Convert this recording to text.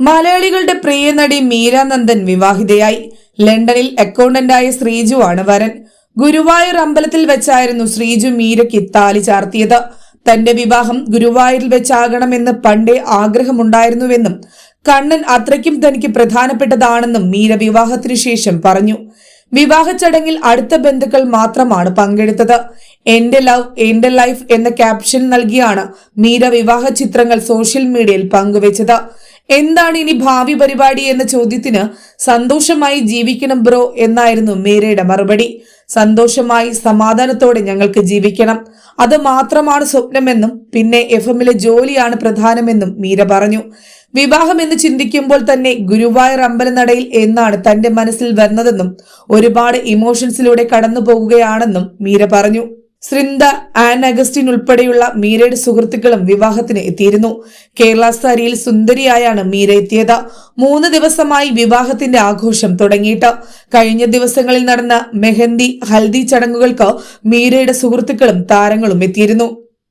മലയാളികളുടെ പ്രിയ നടി മീരാനന്ദൻ വിവാഹിതയായി. ലണ്ടനിൽ അക്കൗണ്ടന്റായ ശ്രീജു ആണ് വരൻ. ഗുരുവായൂർ അമ്പലത്തിൽ വെച്ചായിരുന്നു ശ്രീജു മീരയ്ക്ക് താലി ചാർത്തിയത്. തന്റെ വിവാഹം ഗുരുവായൂരിൽ വെച്ചാകണമെന്ന് പണ്ടേ ആഗ്രഹമുണ്ടായിരുന്നുവെന്നും കണ്ണൻ അത്രയ്ക്കും തനിക്ക് പ്രധാനപ്പെട്ടതാണെന്നും മീര വിവാഹത്തിനു ശേഷം പറഞ്ഞു. വിവാഹ ചടങ്ങിൽ അടുത്ത ബന്ധുക്കൾ മാത്രമാണ് പങ്കെടുത്തത്. എന്റെ ലവ് എന്റെ ലൈഫ് എന്ന ക്യാപ്ഷൻ നൽകിയാണ് മീര വിവാഹ ചിത്രങ്ങൾ സോഷ്യൽ മീഡിയയിൽ പങ്കുവച്ചത്. എന്താണ് ഇനി ഭാവി പരിപാടി എന്ന ചോദ്യത്തിന് സന്തോഷമായി ജീവിക്കണം ബ്രോ എന്നായിരുന്നു മീരയുടെ മറുപടി. സന്തോഷമായി സമാധാനത്തോടെ ഞങ്ങൾക്ക് ജീവിക്കണം. അത് മാത്രമാണ് സ്വപ്നമെന്നും പിന്നെ എഫ് എമ്മിലെ ജോലിയാണ് പ്രധാനമെന്നും മീര പറഞ്ഞു. വിവാഹം എന്ന് ചിന്തിക്കുമ്പോൾ തന്നെ ഗുരുവായൂർ അമ്പലനടയിൽ എന്നാണ് തന്റെ മനസ്സിൽ വന്നതെന്നും ഒരുപാട് ഇമോഷൻസിലൂടെ കടന്നു പോകുകയാണെന്നും മീര പറഞ്ഞു. സൃന്ദ ആൻ അഗസ്റ്റിൻ ഉൾപ്പെടെയുള്ള മീരയുടെ സുഹൃത്തുക്കളും വിവാഹത്തിന് എത്തിയിരുന്നു. കേരള സാരിയിൽ സുന്ദരിയായാണ് മീര എത്തിയത്. മൂന്ന് ദിവസമായി വിവാഹത്തിന്റെ ആഘോഷം തുടങ്ങിയിട്ട്. കഴിഞ്ഞ ദിവസങ്ങളിൽ നടന്ന മെഹന്തി ഹൽദി ചടങ്ങുകൾക്ക് മീരയുടെ സുഹൃത്തുക്കളും താരങ്ങളും എത്തിയിരുന്നു.